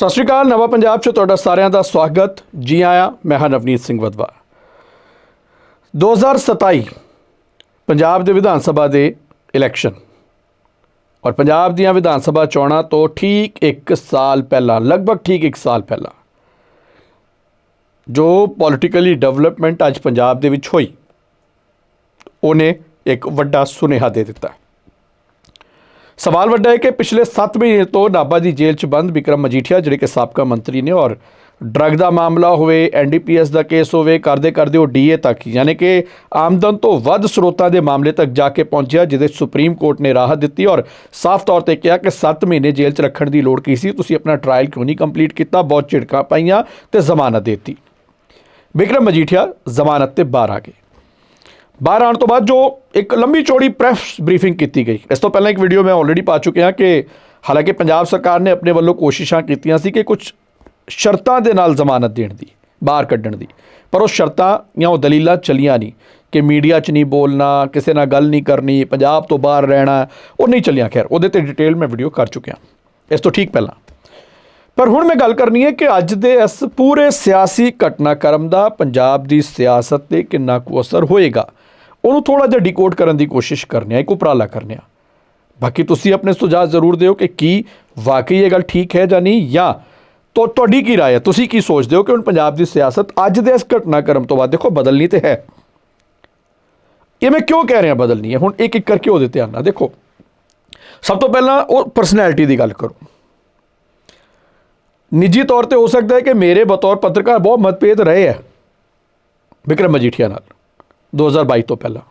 ਸਤਿ ਸ਼੍ਰੀ ਅਕਾਲ, ਨਵਾਂ ਪੰਜਾਬ 'ਚ ਤੁਹਾਡਾ ਸਾਰਿਆਂ ਦਾ ਸਵਾਗਤ। ਜੀ ਆਇਆਂ, ਮੈਂ ਹਾਂ ਨਵਨੀਤ ਸਿੰਘ ਵਦਵਾ 2027 ਪੰਜਾਬ ਦੇ ਵਿਧਾਨ ਸਭਾ ਦੇ ਇਲੈਕਸ਼ਨ ਔਰ ਪੰਜਾਬ ਦੀਆਂ ਵਿਧਾਨ ਸਭਾ ਚੋਣਾਂ ਤੋਂ ਠੀਕ 1 ਸਾਲ ਪਹਿਲਾਂ, ਲਗਭਗ ਠੀਕ 1 ਸਾਲ ਪਹਿਲਾਂ, ਜੋ ਪੋਲਿਟੀਕਲੀ ਡਿਵੈਲਪਮੈਂਟ ਅੱਜ ਪੰਜਾਬ ਦੇ ਵਿੱਚ ਹੋਈ, ਉਹਨੇ ਇੱਕ ਵੱਡਾ ਸੁਨੇਹਾ ਦੇ ਦਿੱਤਾ। ਸਵਾਲ ਵੱਡਾ ਹੈ ਕਿ ਪਿਛਲੇ 7 ਮਹੀਨੇ ਤੋਂ ਨਾਭਾ ਦੀ ਜੇਲ੍ਹ 'ਚ ਬੰਦ ਵਿਕਰਮ ਮਜੀਠੀਆ, ਜਿਹੜੇ ਕਿ ਸਾਬਕਾ ਮੰਤਰੀ ਨੇ ਔਰ ਡਰੱਗ ਦਾ ਮਾਮਲਾ ਹੋਵੇ ਐਨਡੀਪੀਐਸ ਦਾ ਕੇਸ ਹੋਵੇ, ਕਰਦੇ ਕਰਦੇ ਉਹ ਡੀਏ ਤੱਕ ਯਾਨੀ ਕਿ ਆਮਦਨ ਤੋਂ ਵੱਧ ਸਰੋਤਾਂ ਦੇ ਮਾਮਲੇ ਤੱਕ ਜਾ ਕੇ ਪਹੁੰਚਿਆ, ਜਿਹਦੇ 'ਚ ਸੁਪਰੀਮ ਕੋਰਟ ਨੇ ਰਾਹਤ ਦਿੱਤੀ ਔਰ ਸਾਫ਼ ਤੌਰ ਤੇ ਕਿਹਾ ਕਿ 7 ਮਹੀਨੇ ਜੇਲ੍ਹ 'ਚ ਰੱਖਣ ਦੀ ਲੋੜ ਕੀ ਸੀ, ਤੁਸੀਂ ਆਪਣਾ ਟ੍ਰਾਇਲ ਕਿਉਂ ਨਹੀਂ ਕੰਪਲੀਟ ਕੀਤਾ? ਬਹੁਤ ਝਿੜਕਾਂ ਪਾਈਆਂ ਤੇ ਜ਼ਮਾਨਤ ਦੇ ਦਿੱਤੀ। ਵਿਕਰਮ ਮਜੀਠੀਆ, ਜ਼ਮਾਨਤ ਤੇ ਬਾਹਰ ਆ ਗਏ। ਬਾਹਰ ਆਉਣ ਤੋਂ ਬਾਅਦ ਜੋ ਇੱਕ ਲੰਬੀ ਚੌੜੀ ਪ੍ਰੈਸ ਬਰੀਫਿੰਗ ਕੀਤੀ ਗਈ। ਇਸ ਤੋਂ ਪਹਿਲਾਂ ਇੱਕ ਵੀਡੀਓ ਮੈਂ ਆਲਰੇਡੀ ਪਾ ਚੁੱਕਿਆ ਕਿ ਹਾਲਾਂਕਿ ਪੰਜਾਬ ਸਰਕਾਰ ਨੇ ਆਪਣੇ ਵੱਲੋਂ ਕੋਸ਼ਿਸ਼ਾਂ ਕੀਤੀਆਂ ਸੀ ਕਿ ਕੁਝ ਸ਼ਰਤਾਂ ਦੇ ਨਾਲ ਜ਼ਮਾਨਤ ਦੇਣ ਦੀ, ਬਾਹਰ ਕੱਢਣ ਦੀ। ਪਰ ਉਹ ਸ਼ਰਤਾਂ ਜਾਂ ਉਹ ਦਲੀਲਾਂ ਚੱਲੀਆਂ ਨਹੀਂ ਕਿ ਮੀਡੀਆ 'ਚ ਨਹੀਂ ਬੋਲਣਾ, ਕਿਸੇ ਨਾਲ ਗੱਲ ਨਹੀਂ ਕਰਨੀ, ਪੰਜਾਬ ਤੋਂ ਬਾਹਰ ਰਹਿਣਾ, ਉਹ ਨਹੀਂ ਚੱਲੀਆਂ। ਖੈਰ, ਉਹਦੇ ਤੇ ਡਿਟੇਲ ਮੈਂ ਵੀਡੀਓ ਕਰ ਚੁੱਕਿਆ। ਇਸ ਤੋਂ ਠੀਕ ਪਹਿਲਾਂ। ਪਰ ਹੁਣ ਮੈਂ ਗੱਲ ਕਰਨੀ ਹੈ ਕਿ ਅੱਜ ਦੇ ਇਸ ਪੂਰੇ ਸਿਆਸੀ ਘਟਨਾਕ੍ਰਮ ਦਾ ਪੰਜਾਬ ਦੀ ਸਿਆਸਤ ਤੇ ਕਿੰਨਾ ਕੁ ਅਸਰ ਹੋਏਗਾ? ਉਹਨੂੰ ਥੋੜਾ ਜਿਹਾ ਡੀਕੋਡ ਕਰਨ ਦੀ ਕੋਸ਼ਿਸ਼ ਕਰਨੀ ਹੈ ਇੱਕ ਉਪਰਾਲਾ ਕਰਨੀ ਆ ਬਾਕੀ ਤੁਸੀਂ ਆਪਣੇ ਸੁਝਾਅ ਜ਼ਰੂਰ ਦਿਓ ਕਿ ਕੀ ਵਾਕਈ ਇਹ ਗੱਲ ਠੀਕ ਹੈ ਜਾਂ ਨਹੀਂ ਜਾਂ ਤੋ ਤੁਹਾਡੀ ਕੀ رائے ਹੈ ਤੁਸੀਂ ਕੀ ਸੋਚਦੇ ਹੋ ਕਿ ਹੁਣ ਪੰਜਾਬ ਦੀ ਸਿਆਸਤ ਅੱਜ ਦੇ ਇਸ ਘਟਨਾਕ੍ਰਮ ਤੋਂ ਬਾਅਦ ਦੇਖੋ ਬਦਲਣੀ ਤੇ ਹੈ ਇਹ ਮੈਂ ਕਿਉਂ ਕਹਿ ਰਿਹਾ ਬਦਲਣੀ ਹੈ ਹੁਣ ਇੱਕ ਇੱਕ ਕਰਕੇ ਉਹਦੇ ਧਿਆਨ ਨਾਲ ਦੇਖੋ ਸਭ ਤੋਂ ਪਹਿਲਾਂ ਉਹ ਪਰਸਨੈਲਿਟੀ ਦੀ ਗੱਲ ਕਰੋ ਨਿੱਜੀ ਤੌਰ ਤੇ ਹੋ ਸਕਦਾ ਹੈ ਕਿ ਮੇਰੇ ਬਤੌਰ ਪੱਤਰਕਾਰ ਬਹੁਤ ਮਤਭੇਦ ਰਹੇ ਹੈ ਵਿਕਰਮ ਮਜੀਠੀਆ ਨਾਲ 2022 ਤੋਂ ਪਹਿਲਾਂ।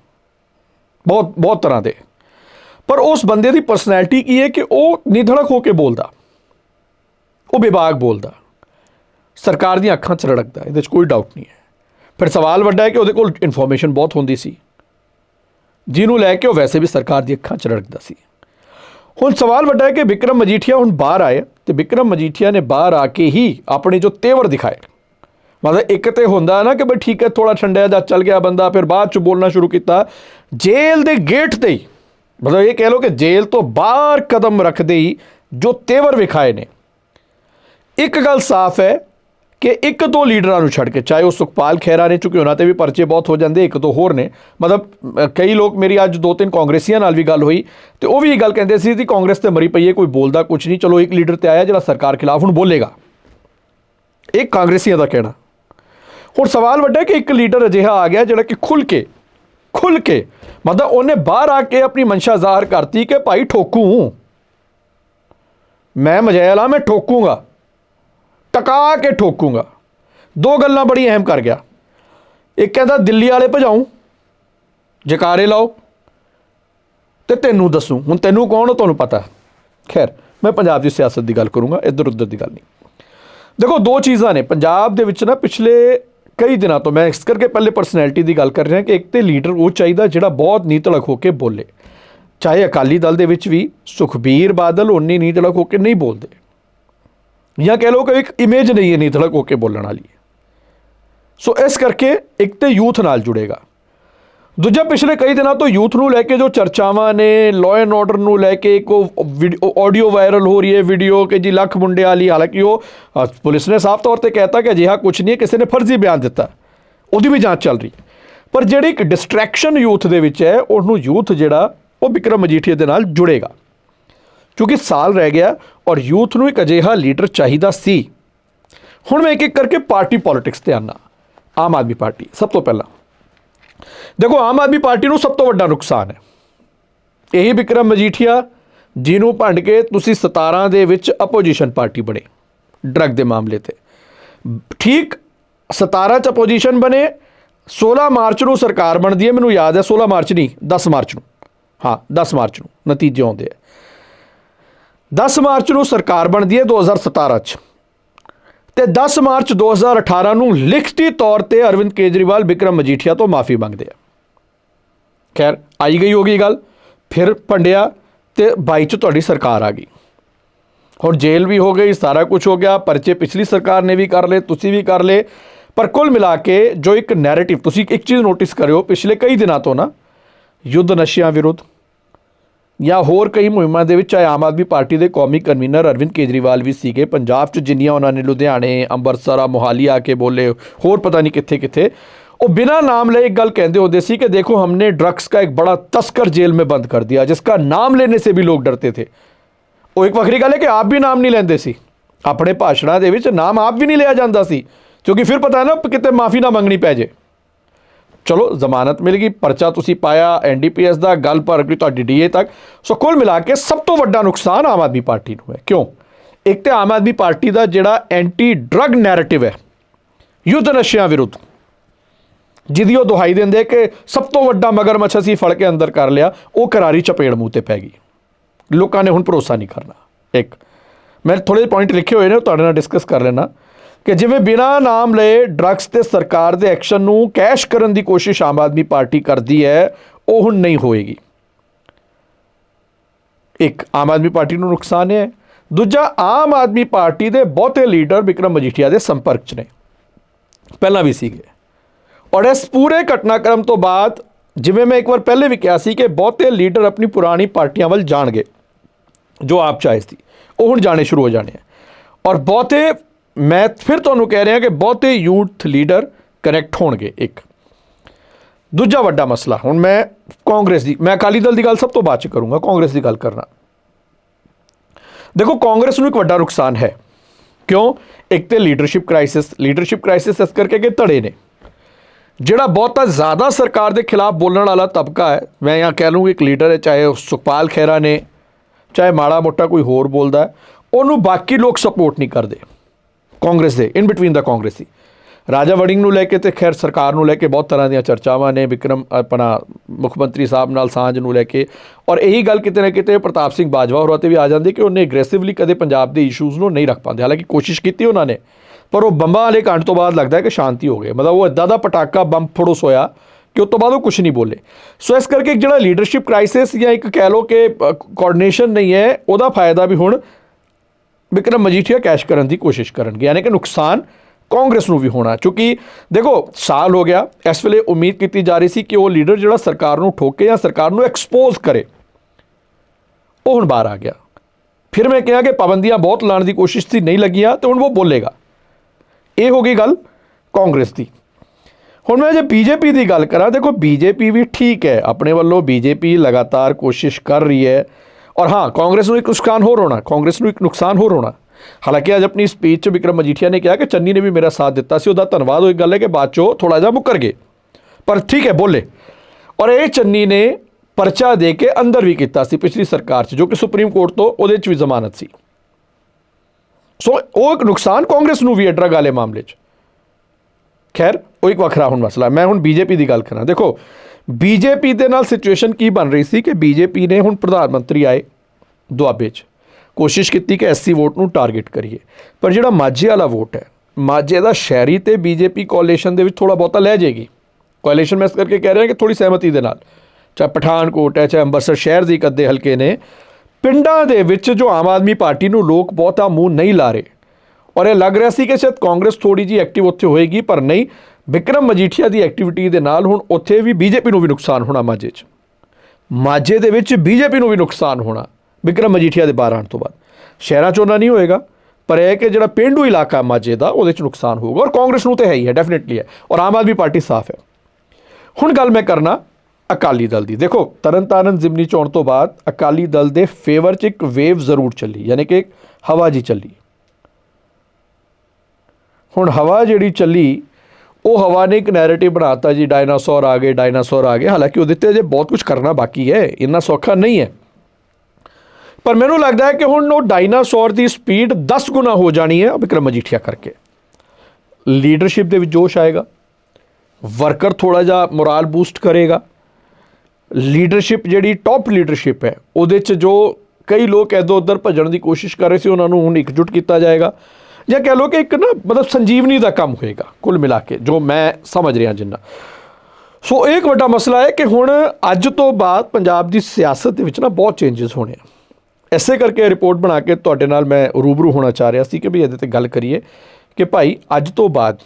ਬਹੁਤ ਬਹੁਤ ਤਰ੍ਹਾਂ ਦੇ। ਪਰ ਉਸ ਬੰਦੇ ਦੀ ਪਰਸਨੈਲਿਟੀ ਕੀ ਹੈ ਕਿ ਉਹ ਨਿਧੜਕ ਹੋ ਕੇ ਬੋਲਦਾ। ਉਹ ਵਿਭਾਗ ਬੋਲਦਾ। ਸਰਕਾਰ ਦੀਆਂ ਅੱਖਾਂ 'ਚ ਰੜਕਦਾ। ਇਹਦੇ 'ਚ ਕੋਈ ਡਾਊਟ ਨਹੀਂ ਹੈ। ਫਿਰ ਸਵਾਲ ਵੱਡਾ ਹੈ ਕਿ ਉਹਦੇ ਕੋਲ ਇਨਫੋਰਮੇਸ਼ਨ ਬਹੁਤ ਹੁੰਦੀ ਸੀ। ਜਿਹਨੂੰ ਲੈ ਕੇ ਉਹ ਵੈਸੇ ਵੀ ਸਰਕਾਰ ਦੀ ਅੱਖਾਂ 'ਚ ਰੜਕਦਾ ਸੀ। ਹੁਣ ਸਵਾਲ ਵੱਡਾ ਹੈ ਕਿ ਵਿਕਰਮ ਮਜੀਠੀਆ ਹੁਣ ਬਾਹਰ ਆਏ ਤੇ ਵਿਕਰਮ ਮਜੀਠੀਆ ਨੇ ਬਾਹਰ ਆ ਕੇ ਹੀ ਆਪਣੇ ਜੋ ਤੇਵਰ ਦਿਖਾਏ। ਮਤਲਬ ਇੱਕ ਤੇ ਹੁੰਦਾ ਨਾ ਕਿ ਬਈ ਠੀਕ ਹੈ ਥੋੜਾ ਠੰਡਿਆ ਜਾਂ ਚੱਲ ਗਿਆ ਬੰਦਾ, ਫਿਰ ਬਾਅਦ ਚ ਬੋਲਣਾ ਸ਼ੁਰੂ ਕੀਤਾ। ਜੇਲ੍ਹ ਦੇ ਗੇਟ ਤੇ ਹੀ, ਮਤਲਬ ਇਹ ਕਹਿ ਲਓ ਕਿ ਜੇਲ੍ਹ ਤੋਂ ਬਾਹਰ ਕਦਮ ਰੱਖਦੇ ਹੀ ਜੋ ਤੇਵਰ ਵਿਖਾਏ ਨੇ। ਇੱਕ ਗੱਲ ਸਾਫ਼ ਹੈ ਕਿ ਇੱਕ ਦੋ ਲੀਡਰਾਂ ਨੂੰ ਛੱਡ ਕੇ, ਚਾਹੇ ਉਹ ਸੁਖਪਾਲ ਖਹਿਰਾ ਨੇ ਚੁੱਕੇ ਉਹਨਾਂ ਤੇ ਵੀ ਪਰਚੇ ਬਹੁਤ ਹੋ ਜਾਂਦੇ, ਇੱਕ ਦੋ ਹੋਰ ਨੇ। ਮਤਲਬ ਕਈ ਲੋਕ ਮੇਰੀ ਅੱਜ ਦੋ ਤਿੰਨ ਕਾਂਗਰਸੀਆਂ ਨਾਲ ਵੀ ਗੱਲ ਹੋਈ, ਤੇ ਉਹ ਵੀ ਇਹ ਗੱਲ ਕਹਿੰਦੇ ਸੀ ਕਿ ਕਾਂਗਰਸ ਤੇ ਮਰੀ ਪਈ ਹੈ, ਕੋਈ ਬੋਲਦਾ ਕੁਝ ਨਹੀਂ, ਚਲੋ ਇੱਕ ਲੀਡਰ ਤੇ ਆਇਆ ਜਿਹੜਾ ਸਰਕਾਰ ਖਿਲਾਫ ਹੁਣ ਬੋਲੇਗਾ। ਇਹ ਕਾਂਗਰਸੀਆਂ ਦਾ ਕਹਿਣਾ। ਹੁਣ ਸਵਾਲ ਵੱਡਾ ਕਿ ਇੱਕ ਲੀਡਰ ਅਜਿਹਾ ਆ ਗਿਆ ਜਿਹੜਾ ਕਿ ਖੁੱਲ ਕੇ ਖੁੱਲ ਕੇ, ਮਤਲਬ ਉਹਨੇ ਬਾਹਰ ਆ ਕੇ ਆਪਣੀ ਮਨਸ਼ਾ ਜ਼ਾਹਰ ਕਰਤੀ ਕਿ ਭਾਈ ਠੋਕੂ। ਮੈਂ ਮਜੈਲ ਆ, ਮੈਂ ਠੋਕੂਗਾ। ਟਕਾ ਕੇ ਠੋਕੂਗਾ। ਦੋ ਗੱਲਾਂ ਬੜੀ ਅਹਿਮ ਕਰ ਗਿਆ। ਇੱਕ ਕਹਿੰਦਾ, ਦਿੱਲੀ ਵਾਲੇ ਭਜਾਉਂ ਜਕਾਰੇ ਲਾਓ ਤੇ ਤੈਨੂੰ ਦੱਸੂ। ਹੁਣ ਤੈਨੂੰ ਕੌਣ ਤੁਹਾਨੂੰ ਪਤਾ। ਖੈਰ, ਮੈਂ ਪੰਜਾਬ ਦੀ ਸਿਆਸਤ ਦੀ ਗੱਲ ਕਰੂੰਗਾ ਇੱਧਰ ਉੱਧਰ ਦੀ ਗੱਲ ਨਹੀਂ। ਦੇਖੋ, ਦੋ ਚੀਜ਼ਾਂ ਨੇ। ਪੰਜਾਬ ਦੇ ਵਿੱਚ ਨਾ ਪਿਛਲੇ ਕਈ ਦਿਨਾਂ ਤੋਂ ਮੈਂ ਇਸ ਕਰਕੇ ਪਹਿਲੇ ਪਰਸਨੈਲਿਟੀ ਦੀ ਗੱਲ ਕਰ ਰਿਹਾ ਕਿ ਇੱਕ ਤੇ ਲੀਡਰ ਉਹ ਚਾਹੀਦਾ ਜਿਹੜਾ ਬਹੁਤ ਨੀਤਲਕ ਹੋ ਕੇ ਬੋਲੇ। ਚਾਹੇ ਅਕਾਲੀ ਦਲ ਦੇ ਵਿੱਚ ਵੀ ਸੁਖਬੀਰ ਬਾਦਲ ਉਨੀ ਨੀਤਲਕ ਹੋ ਕੇ ਨਹੀਂ ਬੋਲਦੇ। ਜਾਂ ਕਹਿ ਲਓ ਕਿ ਇੱਕ ਇਮੇਜ ਨਹੀਂ ਹੈ ਨੀਤਲਕ ਹੋ ਕੇ ਬੋਲਣ ਵਾਲੀ। ਸੋ ਇਸ ਕਰਕੇ ਇੱਕ ਤੇ ਯੂਥ ਨਾਲ ਜੁੜੇਗਾ। ਦੂਜਾ ਪਿਛਲੇ ਕਈ ਦਿਨਾਂ ਤੋਂ ਯੂਥ ਨੂੰ ਲੈ ਕੇ ਜੋ ਚਰਚਾਵਾਂ ਨੇ ਲਾਅ ਐਂਡ ਆਰਡਰ ਨੂੰ ਲੈ ਕੇ ਇੱਕ ਆਡੀਓ ਵਾਇਰਲ ਹੋ ਰਹੀ ਹੈ ਵੀਡੀਓ ਕਿ ਜੀ ਲੱਖ ਮੁੰਡੇ ਵਾਲੀ, ਹਾਲਾਂਕਿ ਉਹ ਪੁਲਿਸ ਨੇ ਸਾਫ਼ ਤੌਰ ਤੇ ਕਹਿਤਾ ਕਿ ਅਜਿਹਾ ਕੁਝ ਨਹੀਂ ਹੈ, ਕਿਸੇ ਨੇ ਫਰਜ਼ੀ ਬਿਆਨ ਦਿੱਤਾ। ਉਹਦੀ ਵੀ ਜਾਂਚ ਚੱਲ ਰਹੀ ਹੈ। ਪਰ ਜਿਹੜੀ ਇੱਕ ਡਿਸਟਰੈਕਸ਼ਨ ਯੂਥ ਦੇ ਵਿੱਚ ਹੈ, ਉਹਨੂੰ ਯੂਥ ਜਿਹੜਾ, ਉਹ ਵਿਕਰਮ ਮਜੀਠੀਆ ਦੇ ਨਾਲ ਜੁੜੇਗਾ। ਕਿਉਂਕਿ ਸਾਲ ਰਹਿ ਗਿਆ ਔਰ ਯੂਥ ਨੂੰ ਇੱਕ ਅਜਿਹਾ ਲੀਡਰ ਚਾਹੀਦਾ ਸੀ। ਹੁਣ ਮੈਂ ਇੱਕ ਇੱਕ ਕਰਕੇ ਪਾਰਟੀ ਪੋਲਿਟਿਕਸ ਤੇ ਆਨਾ। ਆਮ ਆਦਮੀ ਪਾਰਟੀ, ਸਭ ਤੋਂ ਪਹਿਲਾਂ। ਦੇਖੋ, ਆਮ ਆਦਮੀ ਪਾਰਟੀ ਨੂੰ ਸਭ ਤੋਂ ਵੱਡਾ ਨੁਕਸਾਨ ਹੈ। ਇਹੀ ਵਿਕਰਮ ਮਜੀਠੀਆ ਜਿਹਨੂੰ ਭੰਡ ਕੇ ਤੁਸੀਂ 17 ਦੇ ਵਿੱਚ ਆਪੋਜੀਸ਼ਨ ਪਾਰਟੀ ਬਣੇ ਡਰੱਗ ਦੇ ਮਾਮਲੇ ਤੇ। ਠੀਕ 17 ਚ ਆਪੋਜੀਸ਼ਨ ਬਣੇ 16 ਮਾਰਚ ਨੂੰ ਸਰਕਾਰ ਬਣਦੀ ਹੈ, ਮੈਨੂੰ ਯਾਦ ਹੈ 16 ਮਾਰਚ ਨਹੀਂ 10 ਮਾਰਚ ਨੂੰ। ਹਾਂ 10 ਮਾਰਚ ਨੂੰ, ਨਤੀਜੇ ਆਉਂਦੇ ਆ। 10 ਮਾਰਚ ਨੂੰ ਸਰਕਾਰ ਬਣਦੀ ਹੈ 2017 ਚ। ਤੇ 10 ਮਾਰਚ 2018 ਨੂੰ ਲਿਖਤੀ ਤੌਰ ਤੇ ਅਰਵਿੰਦ ਕੇਜਰੀਵਾਲ ਵਿਕਰਮ ਮਜੀਠੀਆ ਤੋਂ ਮਾਫੀ ਮੰਗਦੇ ਆ। ਖੈਰ, ਆਈ ਗਈ ਹੋਗੀ ਗੱਲ, ਫਿਰ ਭੰਡਿਆ ਤੇ 22 ਚ ਤੁਹਾਡੀ ਸਰਕਾਰ ਆ ਗਈ। ਹੁਣ ਜੇਲ੍ਹ ਵੀ ਹੋ ਗਈ, ਸਾਰਾ ਕੁਝ ਹੋ ਗਿਆ, ਪਰਚੇ ਪਿਛਲੀ ਸਰਕਾਰ ਨੇ ਵੀ ਕਰ ਲਏ, ਤੁਸੀਂ ਵੀ ਕਰ ਲਏ, ਪਰ ਕੁੱਲ ਮਿਲਾ ਕੇ ਜੋ ਇੱਕ ਨੈਰੇਟਿਵ ਤੁਸੀਂ ਇੱਕ ਚੀਜ਼ ਨੋਟਿਸ ਕਰਿਓ, ਪਿਛਲੇ ਕਈ ਦਿਨਾਂ ਤੋਂ ਨਾ, ਯੁੱਧ ਨਸ਼ਿਆਂ ਵਿਰੁੱਧ ਜਾਂ ਹੋਰ ਕਈ ਮੁਹਿੰਮਾਂ ਦੇ ਵਿੱਚ ਚਾਹੇ ਆਮ ਆਦਮੀ ਪਾਰਟੀ ਦੇ ਕੌਮੀ ਕਨਵੀਨਰ ਅਰਵਿੰਦ ਕੇਜਰੀਵਾਲ ਵੀ ਸੀਗੇ ਪੰਜਾਬ 'ਚ ਜਿੰਨੀਆਂ ਉਹਨਾਂ ਨੇ ਲੁਧਿਆਣੇ ਅੰਮ੍ਰਿਤਸਰ ਆ ਮੋਹਾਲੀ ਆ ਕੇ ਬੋਲੇ ਹੋਰ ਪਤਾ ਨਹੀਂ ਕਿੱਥੇ ਕਿੱਥੇ ਉਹ ਬਿਨਾ ਨਾਮ ਲਏ एक गल कहते होते सी कि देखो हमने ड्रग्स का एक बड़ा तस्कर जेल में बंद कर दिया जिसका नाम लेने से भी लोग डरते थे ਉਹ ਇੱਕ ਵੱਖਰੀ ਗੱਲ ਹੈ ਕਿ ਆਪ ਵੀ ਨਾਮ ਨਹੀਂ ਲੈਂਦੇ ਸੀ ਆਪਣੇ ਭਾਸ਼ਣਾਂ ਦੇ ਵਿੱਚ ਨਾਮ ਆਪ ਵੀ ਨਹੀਂ ਲਿਆ ਜਾਂਦਾ ਸੀ ਕਿਉਂਕਿ ਫਿਰ ਪਤਾ ਹੈ ਨਾ ਕਿਤੇ ਮਾਫੀ ਨਾ ਮੰਗਣੀ ਪੈ ਜੇ ਚਲੋ, ਜ਼ਮਾਨਤ ਮਿਲ ਗਈ, ਪਰਚਾ ਤੁਸੀਂ ਪਾਇਆ ਐਨਡੀਪੀਐਸ ਦਾ ਗੱਲ ਪਰ ਗਈ, ਤੁਹਾਡੀ ਡੀਏ ਤੱਕ। ਸੋ ਕੁੱਲ ਮਿਲਾ ਕੇ ਸਭ ਤੋਂ ਵੱਡਾ ਨੁਕਸਾਨ ਆਮ ਆਦਮੀ ਪਾਰਟੀ ਨੂੰ ਹੈ। ਕਿਉਂ? ਇੱਕ ਤੇ ਆਮ ਆਦਮੀ ਪਾਰਟੀ ਦਾ ਜਿਹੜਾ ਐਂਟੀ ਡਰੱਗ ਨੈਰੇਟਿਵ ਹੈ, ਯੁੱਧ ਨਸ਼ਿਆਂ ਵਿਰੁੱਧ, ਜਿਹਦੀ ਉਹ ਦੁਹਾਈ ਦਿੰਦੇ ਕਿ ਸਭ ਤੋਂ ਵੱਡਾ ਮਗਰਮੱਛ ਅਸੀਂ ਫੜ ਕੇ ਅੰਦਰ ਕਰ ਲਿਆ, ਉਹ ਕਰਾਰੀ ਚਪੇੜ ਮੂੰਹ ਤੇ ਪੈ ਗਈ। ਲੋਕਾਂ ਨੇ ਹੁਣ ਭਰੋਸਾ ਨਹੀਂ ਕਰਨਾ। ਇੱਕ, ਮੈਂ ਥੋੜੇ ਪੁਆਇੰਟ ਲਿਖੇ ਹੋਏ ਨੇ ਤੁਹਾਡੇ ਨਾਲ ਡਿਸਕਸ ਕਰ ਲੈਣਾ ਕਿ ਜਿਵੇਂ ਬਿਨਾਂ ਨਾਮ ਲਏ ਡਰੱਗਸ ਤੇ ਸਰਕਾਰ ਦੇ ਐਕਸ਼ਨ ਨੂੰ ਕੈਸ਼ ਕਰਨ ਦੀ ਕੋਸ਼ਿਸ਼ ਆਮ ਆਦਮੀ ਪਾਰਟੀ ਕਰਦੀ ਹੈ, ਉਹ ਹੁਣ ਨਹੀਂ ਹੋਏਗੀ। ਇੱਕ ਆਮ ਆਦਮੀ ਪਾਰਟੀ ਨੂੰ ਨੁਕਸਾਨ ਹੈ। ਦੂਜਾ, ਆਮ ਆਦਮੀ ਪਾਰਟੀ ਦੇ ਬਹੁਤੇ ਲੀਡਰ ਵਿਕਰਮ ਮਜੀਠੀਆ ਦੇ ਸੰਪਰਕ 'ਚ ਨੇ। ਪਹਿਲਾਂ ਵੀ ਸੀਗੇ। ਔਰ ਇਸ ਪੂਰੇ ਘਟਨਾਕ੍ਰਮ ਤੋਂ ਬਾਅਦ, ਜਿਵੇਂ ਮੈਂ ਇੱਕ ਵਾਰ ਪਹਿਲੇ ਵੀ ਕਿਹਾ ਸੀ ਕਿ ਬਹੁਤੇ ਲੀਡਰ ਆਪਣੀ ਪੁਰਾਣੀ ਪਾਰਟੀਆਂ ਵੱਲ ਜਾਣਗੇ, ਜੋ ਆਪ ਚਾਹੇ ਸੀ, ਉਹ ਹੁਣ ਜਾਣੇ ਸ਼ੁਰੂ ਹੋ ਜਾਣੇ ਆ। ਔਰ ਬਹੁਤੇ ਮੈਂ ਫਿਰ ਤੁਹਾਨੂੰ ਕਹਿ ਰਿਹਾ ਕਿ ਬਹੁਤੇ ਯੂਥ ਲੀਡਰ ਕਨੈਕਟ ਹੋਣਗੇ, ਇੱਕ। ਦੂਜਾ ਵੱਡਾ ਮਸਲਾ, ਹੁਣ ਮੈਂ ਕਾਂਗਰਸ ਦੀ, ਮੈਂ ਅਕਾਲੀ ਦਲ ਦੀ ਗੱਲ ਸਭ ਤੋਂ ਬਾਅਦ ਚ ਕਰੂੰਗਾ, ਕਾਂਗਰਸ ਦੀ ਗੱਲ ਕਰਨਾ। ਦੇਖੋ, ਕਾਂਗਰਸ ਨੂੰ ਇੱਕ ਵੱਡਾ ਨੁਕਸਾਨ ਹੈ। ਕਿਉਂ? ਇੱਕ ਤੇ ਲੀਡਰਸ਼ਿਪ ਕ੍ਰਾਈਸਿਸ ਲੀਡਰਸ਼ਿਪ ਕ੍ਰਾਈਸਿਸ ਇਸ ਕਰਕੇ ਕਿ ਧੜੇ ਨੇ। ਜਿਹੜਾ ਬਹੁਤਾ ਜ਼ਿਆਦਾ ਸਰਕਾਰ ਦੇ ਖਿਲਾਫ ਬੋਲਣ ਵਾਲਾ ਤਬਕਾ ਹੈ, ਮੈਂ ਜਾਂ ਕਹਿ ਲੂੰਗਾ ਇੱਕ ਲੀਡਰ ਹੈ, ਚਾਹੇ ਉਹ ਸੁਖਪਾਲ ਖਹਿਰਾ ਨੇ, ਚਾਹੇ ਮਾੜਾ ਮੋਟਾ ਕੋਈ ਹੋਰ ਬੋਲਦਾ ਉਹਨੂੰ ਬਾਕੀ ਲੋਕ ਸਪੋਰਟ ਨਹੀਂ ਕਰਦੇ। ਕਾਂਗਰਸ ਦੇ ਇਨ ਬਿਟਵੀਨ ਦਾ ਕਾਂਗਰਸ ਕਾਂਗਰਸੀ ਰਾਜਾ ਵੜਿੰਗ ਨੂੰ ਲੈ ਕੇ ਤੇ ਖੈਰ ਸਰਕਾਰ ਨੂੰ ਲੈ ਕੇ ਬਹੁਤ ਤਰ੍ਹਾਂ ਦੀਆਂ ਚਰਚਾਵਾਂ ਨੇ, ਵਿਕਰਮ, ਆਪਣਾ ਮੁੱਖ ਮੰਤਰੀ ਸਾਹਿਬ ਨਾਲ ਸਾਂਝ ਨੂੰ ਲੈ ਕੇ। ਔਰ ਇਹੀ ਗੱਲ ਕਿਤੇ ਨਾ ਕਿਤੇ ਪ੍ਰਤਾਪ ਸਿੰਘ ਬਾਜਵਾ ਹੋਰਾਂ ਤੇ ਵੀ ਆ ਜਾਂਦੀ ਕਿ ਉਹਨੇ ਐਗਰੈਸਿਵਲੀ ਕਦੇ ਪੰਜਾਬ ਦੇ ਇਸ਼ੂਜ਼ ਨੂੰ ਨਹੀਂ ਰੱਖ ਪਾਉਂਦੇ। ਹਾਲਾਂਕਿ ਕੋਸ਼ਿਸ਼ ਕੀਤੀ ਉਹਨਾਂ ਨੇ, ਪਰ ਉਹ ਬੰਬਾਂ ਵਾਲੇ ਕਾਂਡ ਤੋਂ ਬਾਅਦ ਲੱਗਦਾ ਕਿ ਸ਼ਾਂਤੀ ਹੋ ਗਈ। ਮਤਲਬ ਉਹ ਇਦਾਂ ਦਾ ਪਟਾਕਾ ਬੰਬ ਫੜੋਸ ਹੋਇਆ ਕਿ ਉਸ ਤੋਂ ਬਾਅਦ ਉਹ ਕੁਝ ਨਹੀਂ ਬੋਲੇ। ਸੋ ਇਸ ਕਰਕੇ ਇੱਕ ਜਿਹੜਾ ਲੀਡਰਸ਼ਿਪ ਕ੍ਰਾਈਸਿਸ ਜਾਂ ਇੱਕ ਕਹਿ ਲਓ ਕਿ ਕੋਆਰਡੀਨੇਸ਼ਨ ਨਹੀਂ ਹੈ, ਉਹਦਾ ਫਾਇਦਾ ਵੀ ਹੁਣ ਵਿਕਰਮ ਮਜੀਠੀਆ ਕੈਸ਼ ਕਰਨ ਦੀ ਕੋਸ਼ਿਸ਼ ਕਰਨਗੇ। ਯਾਨੀ ਕਿ ਨੁਕਸਾਨ ਕਾਂਗਰਸ ਨੂੰ ਵੀ ਹੋਣਾ। ਕਿਉਂਕਿ ਦੇਖੋ, ਸਾਲ ਹੋ ਗਿਆ, ਇਸ ਵੇਲੇ ਉਮੀਦ ਕੀਤੀ ਜਾ ਰਹੀ ਸੀ ਕਿ ਉਹ ਲੀਡਰ ਜਿਹੜਾ ਸਰਕਾਰ ਨੂੰ ਠੋਕੇ ਜਾਂ ਸਰਕਾਰ ਨੂੰ ਐਕਸਪੋਜ਼ ਕਰੇ, ਉਹ ਹੁਣ ਬਾਹਰ ਆ ਗਿਆ। ਫਿਰ ਮੈਂ ਕਿਹਾ ਕਿ ਪਾਬੰਦੀਆਂ ਬਹੁਤ ਲਾਉਣ ਦੀ ਕੋਸ਼ਿਸ਼ ਸੀ, ਨਹੀਂ ਲੱਗੀਆਂ, ਤੇ ਹੁਣ ਉਹ ਬੋਲੇਗਾ। ਇਹ ਹੋ ਗਈ ਗੱਲ ਕਾਂਗਰਸ ਦੀ। ਹੁਣ ਮੈਂ ਜੇ ਬੀਜੇਪੀ ਦੀ ਗੱਲ ਕਰਾਂ, ਦੇਖੋ, ਬੀਜੇਪੀ ਵੀ ਠੀਕ ਹੈ, ਆਪਣੇ ਵੱਲੋਂ ਬੀਜੇਪੀ ਲਗਾਤਾਰ ਕੋਸ਼ਿਸ਼ ਕਰ ਰਹੀ ਹੈ। ਔਰ ਹਾਂ ਕਾਂਗਰਸ ਨੂੰ ਇੱਕ ਨੁਕਸਾਨ ਹੋਰ ਹੋਣਾ ਕਾਂਗਰਸ ਨੂੰ ਇੱਕ ਨੁਕਸਾਨ ਹੋਰ ਹੋਣਾ ਹਾਲਾਂਕਿ ਅੱਜ ਆਪਣੀ ਸਪੀਚ 'ਚ ਵਿਕਰਮ ਮਜੀਠੀਆ ਨੇ ਕਿਹਾ ਕਿ ਚੰਨੀ ਨੇ ਵੀ ਮੇਰਾ ਸਾਥ ਦਿੱਤਾ ਸੀ ਉਹਦਾ ਧੰਨਵਾਦ ਉਹ ਇੱਕ ਗੱਲ ਹੈ ਕਿ ਬਾਅਦ 'ਚੋਂ ਥੋੜਾ ਜਿਹਾ ਮੁੱਕਰ ਗਏ ਪਰ ਠੀਕ ਹੈ ਬੋਲੇ ਔਰ ਇਹ ਚੰਨੀ ਨੇ ਪਰਚਾ ਦੇ ਕੇ ਅੰਦਰ ਵੀ ਕੀਤਾ ਸੀ ਪਿਛਲੀ ਸਰਕਾਰ 'ਚ ਜੋ ਕਿ ਸੁਪਰੀਮ ਕੋਰਟ ਤੋਂ ਉਹਦੇ 'ਚ ਵੀ ਜ਼ਮਾਨਤ ਸੀ ਸੋ ਉਹ ਇੱਕ ਨੁਕਸਾਨ ਕਾਂਗਰਸ ਨੂੰ ਵੀ ਹੈ ਡਰਗ ਵਾਲੇ ਮਾਮਲੇ 'ਚ ਖੈਰ ਉਹ ਇੱਕ ਵੱਖਰਾ ਹੁਣ ਮਸਲਾ ਮੈਂ ਹੁਣ ਬੀਜੇਪੀ ਦੀ ਗੱਲ ਕਰਾਂ ਦੇਖੋ ਬੀਜੇਪੀ ਦੇ ਨਾਲ ਸਿਚੁਏਸ਼ਨ ਕੀ ਬਣ ਰਹੀ ਸੀ ਕਿ ਬੀਜੇਪੀ ਨੇ ਹੁਣ ਪ੍ਰਧਾਨ ਮੰਤਰੀ ਆਏ ਦੁਆਬੇ 'ਚ? ਕੋਸ਼ਿਸ਼ ਕੀਤੀ ਕਿ ਐਸਸੀ ਵੋਟ ਨੂੰ ਟਾਰਗੇਟ ਕਰੀਏ, ਪਰ ਜਿਹੜਾ ਮਾਝੇ ਵਾਲਾ ਵੋਟ ਹੈ, ਮਾਝੇ ਦਾ ਸ਼ਹਿਰੀ ਤੇ ਬੀਜੇਪੀ ਕੋਲੀਸ਼ਨ ਦੇ ਵਿੱਚ ਥੋੜਾ ਬਹੁਤਾ ਲੈ ਜਾਏਗੀ। ਕੋਲੀਸ਼ਨ ਮੈਂ ਇਸ ਕਰਕੇ ਕਹਿ ਰਿਹਾ ਕਿ ਥੋੜੀ ਸਹਿਮਤੀ ਦੇ ਨਾਲ, ਚਾਹੇ ਪਠਾਨਕੋਟ ਹੈ, ਚਾਹੇ ਅੰਮ੍ਰਿਤਸਰ ਸ਼ਹਿਰ ਦੀ ਇੱਕ ਅੱਧੇ ਹਲਕੇ ਨੇ, ਪਿੰਡਾਂ ਦੇ ਵਿੱਚ ਜੋ ਆਮ ਆਦਮੀ ਪਾਰਟੀ ਨੂੰ ਲੋਕ ਬਹੁਤਾ ਮੂੰਹ ਨਹੀਂ ਲਾ ਰਹੇ, ਔਰ ਇਹ ਲੱਗ ਰਿਹਾ ਸੀ ਕਿ ਸ਼ਾਇਦ ਕਾਂਗਰਸ ਥੋੜੀ ਜੀ ਐਕਟਿਵ ਉੱਥੇ ਹੋਏਗੀ, ਪਰ ਨਹੀਂ ਵਿਕਰਮ ਮਜੀਠੀਆ ਦੀ ਐਕਟੀਵਿਟੀ ਦੇ ਨਾਲ ਹੁਣ ਉੱਥੇ ਵੀ ਬੀਜੇਪੀ ਨੂੰ ਵੀ ਨੁਕਸਾਨ ਹੋਣਾ ਮਾਝੇ 'ਚ। ਮਾਝੇ ਦੇ ਵਿੱਚ ਬੀਜੇਪੀ ਨੂੰ ਵੀ ਨੁਕਸਾਨ ਹੋਣਾ ਵਿਕਰਮ ਮਜੀਠੀਆ ਦੇ ਬਾਹਰ ਆਉਣ ਤੋਂ ਬਾਅਦ। ਸ਼ਹਿਰਾਂ 'ਚ ਉਹਨਾਂ ਨਹੀਂ ਹੋਏਗਾ, ਪਰ ਇਹ ਕਿ ਜਿਹੜਾ ਪਿੰਡੂ ਇਲਾਕਾ ਮਾਝੇ ਦਾ, ਉਹਦੇ 'ਚ ਨੁਕਸਾਨ ਹੋਊਗਾ ਔਰ ਕਾਂਗਰਸ ਨੂੰ ਤੇ ਹੈ ਹੀ ਹੈ ਡੈਫੀਨਿਟਲੀ ਹੈ ਔਰ ਆਮ ਆਦਮੀ ਪਾਰਟੀ ਸਾਫ਼ ਹੈ। ਹੁਣ ਗੱਲ ਮੈਂ ਕਰਨਾ ਅਕਾਲੀ ਦਲ ਦੀ। ਦੇਖੋ, ਤਰਨਤਾਰਨ ਜ਼ਿਮਨੀ ਚੋਣ ਤੋਂ ਬਾਅਦ ਅਕਾਲੀ ਦਲ ਦੇ ਫੇਵਰ 'ਚ ਇੱਕ ਵੇਵ ਜ਼ਰੂਰ ਚੱਲੀ, ਯਾਨੀ ਕਿ ਹਵਾ ਜੀ ਚੱਲੀ। ਹੁਣ ਹਵਾ ਜਿਹੜੀ ਚੱਲੀ ਉਹ ਹਵਾ ਨੇ ਇੱਕ ਨੈਰੇਟਿਵ ਬਣਾਤਾ ਜੀ ਡਾਇਨਾਸੌਰ ਆ ਗਏ ਡਾਇਨਾਸੌਰ ਆ ਗਏ। ਹਾਲਾਂਕਿ ਉਹਦੇ ਤੇ ਅਜੇ ਬਹੁਤ ਕੁਝ ਕਰਨਾ ਬਾਕੀ ਹੈ, ਇੰਨਾ ਸੌਖਾ ਨਹੀਂ ਹੈ। ਪਰ ਮੈਨੂੰ ਲੱਗਦਾ ਹੈ ਕਿ ਹੁਣ ਉਹ ਡਾਇਨਾਸੌਰ ਦੀ ਸਪੀਡ 10 ਗੁਣਾ ਹੋ ਜਾਣੀ ਹੈ, ਵਿਕਰਮ ਮਜੀਠੀਆ ਕਰਕੇ। ਲੀਡਰਸ਼ਿਪ ਦੇ ਵਿੱਚ ਜੋਸ਼ ਆਏਗਾ। ਵਰਕਰ ਥੋੜਾ ਜਿਹਾ ਮੋਰਲ ਬੂਸਟ ਕਰੇਗਾ। ਲੀਡਰਸ਼ਿਪ ਜਿਹੜੀ ਟੌਪ ਲੀਡਰਸ਼ਿਪ ਹੈ, ਉਹਦੇ 'ਚ ਜੋ ਕਈ ਲੋਕ ਇੱਧਰ ਉੱਧਰ ਭੱਜਣ ਦੀ ਕੋਸ਼ਿਸ਼ ਕਰ ਰਹੇ ਸੀ, ਉਹਨਾਂ ਨੂੰ ਹੁਣ ਇਕਜੁੱਟ ਕੀਤਾ ਜਾਏਗਾ। ਜਾਂ ਕਹਿ ਲਓ ਕਿ ਇੱਕ ਨਾ ਮਤਲਬ ਸੰਜੀਵਨੀ ਦਾ ਕੰਮ ਹੋਏਗਾ ਕੁੱਲ ਮਿਲਾ ਕੇ, ਜੋ ਮੈਂ ਸਮਝ ਰਿਹਾ ਜਿੰਨਾ। ਸੋ ਇਹ ਇੱਕ ਵੱਡਾ ਮਸਲਾ ਹੈ ਕਿ ਹੁਣ ਅੱਜ ਤੋਂ ਬਾਅਦ ਪੰਜਾਬ ਦੀ ਸਿਆਸਤ ਦੇ ਵਿੱਚ ਨਾ ਬਹੁਤ ਚੇਂਜਸ ਹੋਣੇ ਆ। ਐਸੇ ਕਰਕੇ ਰਿਪੋਰਟ ਬਣਾ ਕੇ ਤੁਹਾਡੇ ਨਾਲ ਮੈਂ ਰੂਬਰੂ ਹੋਣਾ ਚਾਹ ਰਿਹਾ ਸੀ ਕਿ ਵੀ ਇਹਦੇ ਤੇ ਗੱਲ ਕਰੀਏ ਕਿ ਭਾਈ ਅੱਜ ਤੋਂ ਬਾਅਦ,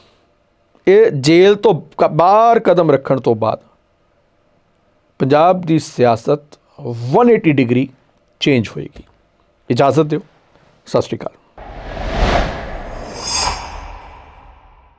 ਇਹ ਜੇਲ੍ਹ ਤੋਂ ਕ- ਬਾਹਰ ਕਦਮ ਰੱਖਣ ਤੋਂ ਬਾਅਦ ਪੰਜਾਬ ਦੀ ਸਿਆਸਤ 180 ਡਿਗਰੀ ਚੇਂਜ ਹੋਏਗੀ। ਇਜਾਜ਼ਤ ਦਿਓ। ਸਤਿ ਸ਼੍ਰੀ ਅਕਾਲ।